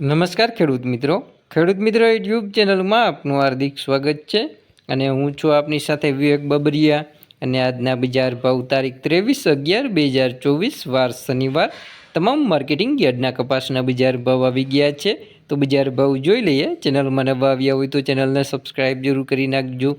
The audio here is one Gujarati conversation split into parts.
નમસ્કાર ખેડૂત મિત્રો. ખેડૂત મિત્રો, યુટ્યુબ ચેનલમાં આપનું હાર્દિક સ્વાગત છે અને હું છું આપની સાથે વિવેક બબરિયા અને આજના બજાર ભાવ તારીખ ત્રેવીસ અગિયાર બે હજાર ચોવીસ, વાર શનિવાર. તમામ માર્કેટિંગ યાર્ડના કપાસના બજાર ભાવ આવી ગયા છે. તો બજાર ભાવ જોઈ લઈએ. ચેનલમાં નવા આવ્યા હોય તો ચેનલને સબસ્ક્રાઈબ જરૂર કરી નાખજો.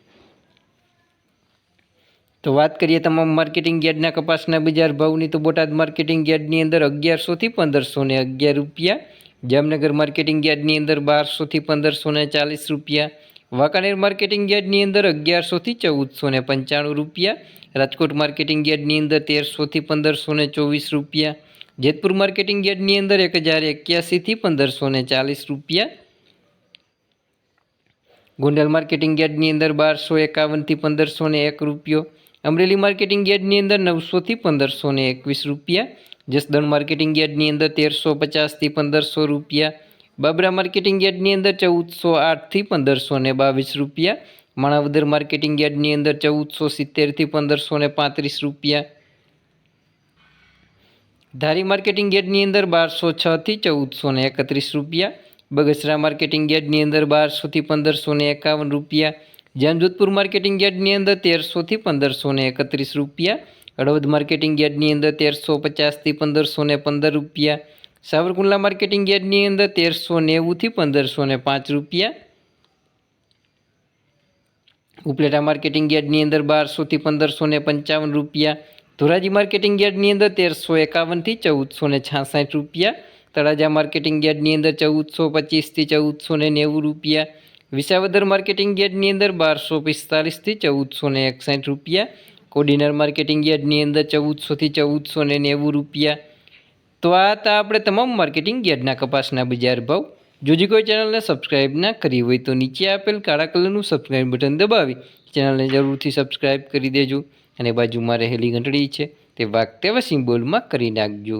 તો વાત કરીએ તમામ માર્કેટિંગ યાર્ડના કપાસના બજાર ભાવની, તો બોટાદ માર્કેટિંગ યાર્ડની અંદર અગિયારસોથી પંદરસો ને અગિયાર રૂપિયા, જામનગર માર્કેટિંગ યાર્ડની અંદર બારસોથી પંદરસો ને ચાલીસ રૂપિયા, વાંકાનેર માર્કેટિંગ યાર્ડની અંદર અગિયારસોથી ચૌદસો ને પંચાણું રૂપિયા, રાજકોટ માર્કેટિંગ યાર્ડની અંદર તેરસોથી પંદરસો ને ચોવીસ રૂપિયા, જેતપુર માર્કેટિંગ યાર્ડની અંદર એક હજાર એક્યાસીથી પંદરસો ને ચાલીસ રૂપિયા, ગોંડલ માર્કેટિંગ યાર્ડની અંદર બારસો એકાવનથી પંદરસો ને એક રૂપિયો અમરેલી માર્કેટિંગ યાર્ડની અંદર નવસોથી પંદરસો ને એકવીસ રૂપિયા, જસદણ માર્કેટિંગ યાર્ડની અંદર તેરસો પચાસથી પંદરસો રૂપિયા, બાબરા માર્કેટિંગ યાર્ડની અંદર ચૌદસો આઠથી પંદરસો ને બાવીસ રૂપિયા, માણાવદર માર્કેટિંગ યાર્ડની અંદર ચૌદસો સિત્તેરથી પંદરસો ને પાંત્રીસ રૂપિયા. ધારી માર્કેટિંગ યાર્ડની અંદર બારસો છથી ચૌદસો ને એકત્રીસ રૂપિયા, બગસરા માર્કેટિંગ યાર્ડની અંદર બારસોથી પંદરસો ને એકાવન રૂપિયા જામજોધપુર માર્કેટિંગ યાર્ડની અંદર તેરસોથી પંદરસો ને એકત્રીસ રૂપિયા. હળવદ માર્કેટિંગ યાર્ડની અંદર તેરસો પચાસથી પંદરસો ને પંદર રૂપિયા. સાવરકુંડલા માર્કેટિંગ યાર્ડની અંદર તેરસો નેવુંથી પંદરસો ને પાંચ રૂપિયા. ઉપલેટા માર્કેટિંગ યાર્ડની અંદર બારસોથી પંદરસો ને પંચાવન રૂપિયા. ધોરાજી માર્કેટિંગ યાર્ડની અંદર તેરસો એકાવનથી ચૌદસો ને છાસઠ રૂપિયા. તળાજા માર્કેટિંગ યાર્ડની અંદર ચૌદસો પચીસથી ચૌદસો ને નેવું રૂપિયા. વિસાવદર માર્કેટિંગ યાર્ડની અંદર બારસો પિસ્તાલીસથી ચૌદસો ને એકસઠ રૂપિયા. કોડિનર માર્કેટિંગ યાર્ડની અંદર ચૌદસોથી ચૌદસો ને નેવું રૂપિયા. તો આ હતા આપણે તમામ માર્કેટિંગ યાર્ડના કપાસના બજાર ભાવ. જો જે કોઈ ચેનલને સબસ્ક્રાઇબ ના કરી હોય તો નીચે આપેલ કાળા કલરનું સબસ્ક્રાઇબ બટન દબાવી ચેનલને જરૂરથી સબસ્ક્રાઇબ કરી દેજો. અને બાજુમાં રહેલી ઘંટડી છે તે વાગતે તેવા સિમ્બોલમાં કરી નાખજો.